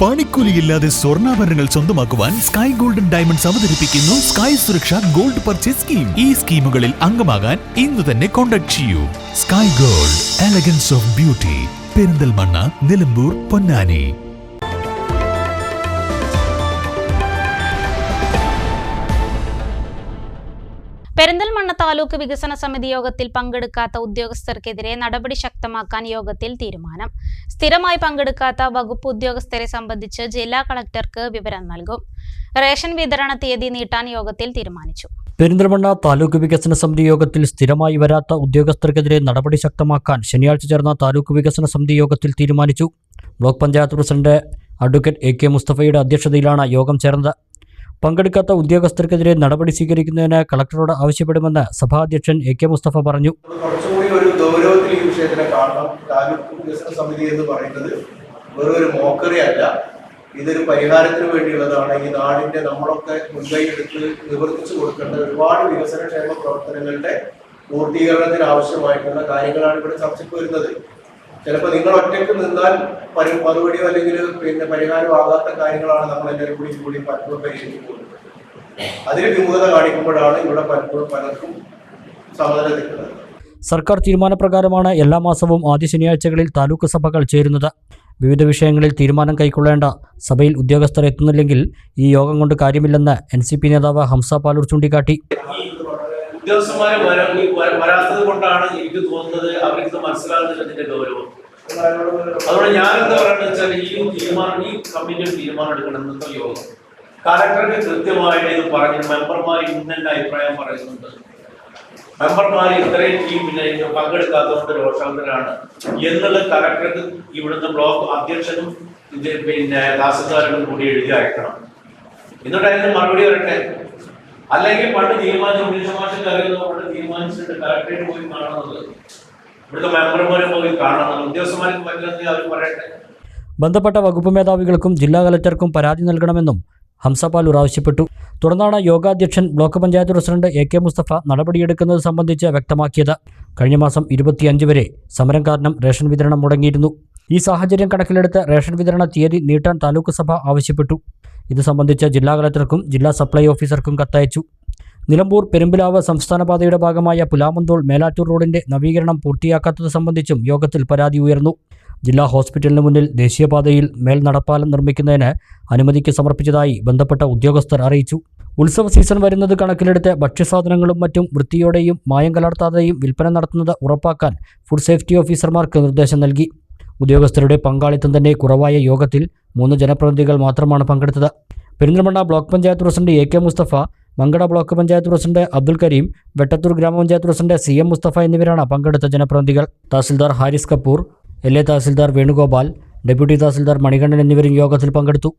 പണിക്കൂലിയില്ലാതെ സ്വർണാഭരണങ്ങൾ സ്വന്തമാക്കുവാൻ Sky golden diamonds അവതരിപ്പിക്കുന്നു Sky Suraksha gold purchase scheme ഈ സ്കീമുകളിൽ അംഗമാകാൻ ഇന്ന് തന്നെ കോൺടാക്ട് ചെയ്യൂ. Sky gold elegance of beauty Perinthalmanna Nilambur Ponnani. Perinthalmanna taluk വികസന സമിതി യോഗത്തിൽ പങ്കെടുക്കാത്ത ഉദ്യോഗസ്ഥർക്കെതിരെ നടപടി ശക്തമാക്കാൻ യോഗത്തിൽ തീരുമാനം. സ്ഥിരമായി പങ്കെടുക്കാത്ത വകുപ്പ് ഉദ്യോഗസ്ഥരെ സംബന്ധിച്ച് ജില്ലാ കളക്ടർക്ക് വിവരം നൽകും. റേഷൻ വിതരണ തീയതി നീട്ടാൻ യോഗത്തിൽ തീരുമാനിച്ചു. പെരിന്തൽമണ്ണ താലൂക്ക് വികസന സമിതി യോഗത്തിൽ സ്ഥിരമായി വരാത്ത ഉദ്യോഗസ്ഥർക്കെതിരെ നടപടി ശക്തമാക്കാൻ ശനിയാഴ്ച ചേർന്ന താലൂക്ക് വികസന സമിതി യോഗത്തിൽ തീരുമാനിച്ചു. Block panchayat president advocate A K മുസ്തഫയുടെ അധ്യക്ഷതയിലാണ് യോഗം ചേർന്നത്. പങ്കെടുക്കാത്ത ഉദ്യോഗസ്ഥർക്കെതിരെ നടപടി സ്വീകരിക്കുന്നതിന് കളക്ടറോട് ആവശ്യപ്പെടുമെന്ന് സഭാധ്യക്ഷൻ എ കെ മുസ്തഫ പറഞ്ഞു. ഒരു സമിതി എന്ന് പറയുന്നത് ഇതൊരു പരിഹാരത്തിന് വേണ്ടിയുള്ളതാണ്. ഈ നാടിന്റെ നമ്മളൊക്കെ മുൻകൈ എടുത്ത് നിവർത്തിച്ചു കൊടുക്കേണ്ട ഒരുപാട് വികസനക്ഷേമ പ്രവർത്തനങ്ങളുടെ പൂർത്തീകരണത്തിന് ആവശ്യമായിട്ടുള്ള കാര്യങ്ങളാണ് ഇവിടെ ചർച്ചയ്ക്ക് വരുന്നത്. ചിലപ്പോൾ നിങ്ങൾ ഒറ്റയ്ക്ക് നിന്നാൽ പരി മറുപടിയോ അല്ലെങ്കിൽ പിന്നെ പരിഹാരമാകാത്ത കാര്യങ്ങളാണ് നമ്മൾ എല്ലാവരും കൂടി കൂടി പലപ്പോഴും പരിശീലിക്കുന്നത് അതിന് വിമുഖത കാണിക്കുമ്പോഴാണ് ഇവിടെ പലപ്പോഴും പലർക്കും സമനില നിൽക്കുന്നത് സർക്കാർ തീരുമാനപ്രകാരമാണ് എല്ലാ മാസവും ആദ്യ ശനിയാഴ്ചകളിൽ താലൂക്ക് സഭകൾ ചേരുന്നത്. വിവിധ വിഷയങ്ങളിൽ തീരുമാനം കൈക്കൊള്ളേണ്ട സഭയിൽ ഉദ്യോഗസ്ഥർ എത്തുന്നില്ലെങ്കിൽ ഈ യോഗം കൊണ്ട് കാര്യമില്ലെന്ന് എൻ സി പി നേതാവ് ഹംസ പാലൂർ ചൂണ്ടിക്കാട്ടി. ഉദ്യോഗസ്ഥന്മാരെ വരാത്തത് കൊണ്ടാണ് എനിക്ക് തോന്നുന്നത് അവർക്ക് മനസ്സിലാകുന്നില്ല ഇതിന്റെ ഗൗരവം. അതുകൊണ്ട് ഞാൻ എന്താ പറയുന്നത് വെച്ചാൽ ഈ തീരുമാനം ഈ കമ്മിറ്റിയിൽ തീരുമാനം എടുക്കണം ഇന്നത്തെ യോഗം. കലക്ടർക്ക് കൃത്യമായിട്ട് ഇത് പറഞ്ഞു. മെമ്പർമാർ ഇന്നെ അഭിപ്രായം പറയുന്നുണ്ട്. മെമ്പർമാർ ഇത്രയും ടീമിനെ പങ്കെടുക്കാത്തതുകൊണ്ട് രോഷാന്തരാണ് എന്നുള്ള കലക്ടർക്ക് ഇവിടുന്ന് ബ്ലോക്ക് അധ്യക്ഷനും ഇത് പിന്നെ ദാസുകാരനും കൂടി എഴുതി അയക്കണം. എന്നിട്ട് അതിന് മറുപടി വരട്ടെ അല്ലെങ്കിൽ പണ്ട് തീരുമാനിച്ച ഇംഗ്ലീഷ് ഭാഷ അറിയുന്നത് പണ്ട് തീരുമാനിച്ചിട്ട് കലക്ടറേറ്റ് പോയി കാണുന്നത്. ഇവിടുത്തെ മെമ്പർമാരെ പോയി കാണുന്നത്. ഉദ്യോഗസ്ഥന്മാർക്ക് പറ്റില്ലെന്ന് അവർ പറയട്ടെ. ബന്ധപ്പെട്ട വകുപ്പ് മേധാവികൾക്കും ജില്ലാ കലക്ടർക്കും പരാതി നൽകണമെന്നും ഹംസപാലൂർ ആവശ്യപ്പെട്ടു. തുടർന്നാണ് യോഗാധ്യക്ഷൻ block panchayat president A K Mustafa നടപടിയെടുക്കുന്നത് സംബന്ധിച്ച് വ്യക്തമാക്കിയത്. കഴിഞ്ഞ മാസം ഇരുപത്തിയഞ്ച് വരെ സമരം കാരണം റേഷൻ വിതരണം മുടങ്ങിയിരുന്നു. ഈ സാഹചര്യം കണക്കിലെടുത്ത് റേഷൻ വിതരണ തീയതി നീട്ടാൻ താലൂക്ക് സഭ ആവശ്യപ്പെട്ടു. ഇത് സംബന്ധിച്ച് ജില്ലാ കളക്ടർക്കും ജില്ലാ സപ്ലൈ ഓഫീസർക്കും കത്തയച്ചു. നിലമ്പൂർ പെരുമ്പിലാവ് സംസ്ഥാന പാതയുടെ ഭാഗമായ പുലാമന്തോൾ മേലാറ്റൂർ റോഡിന്റെ നവീകരണം പൂർത്തിയാക്കാത്തത് സംബന്ധിച്ചും യോഗത്തിൽ പരാതി ഉയർന്നു. ജില്ലാ ഹോസ്പിറ്റലിന് മുന്നിൽ ദേശീയപാതയിൽ മേൽ നടപ്പാലം നിർമ്മിക്കുന്നതിന് അനുമതിക്ക് സമർപ്പിച്ചതായി ബന്ധപ്പെട്ട ഉദ്യോഗസ്ഥർ അറിയിച്ചു. ഉത്സവ സീസൺ വരുന്നത് കണക്കിലെടുത്ത് ഭക്ഷ്യസാധനങ്ങളും മറ്റും വൃത്തിയോടെയും മായം കലർത്താതെയും വിൽപ്പന നടത്തുന്നത് ഉറപ്പാക്കാൻ ഫുഡ് സേഫ്റ്റി ഓഫീസർമാർക്ക് നിർദ്ദേശം നൽകി. ഉദ്യോഗസ്ഥരുടെ പങ്കാളിത്തം തന്നെ കുറവായ യോഗത്തിൽ മൂന്ന് ജനപ്രതിനിധികൾ മാത്രമാണ് പങ്കെടുത്തത്. Perinthalmanna block panchayat president A K Mustafa Mankada block panchayat president Abdul Kareem Vettathur grama panchayat president C M Mustafa എന്നിവരാണ് പങ്കെടുത്ത ജനപ്രതിനിധികൾ. Tahsildar Haris Kapoor L A tahsildar Venugopal deputy tahsildar Manikandan എന്നിവരും യോഗത്തിൽ പങ്കെടുത്തു.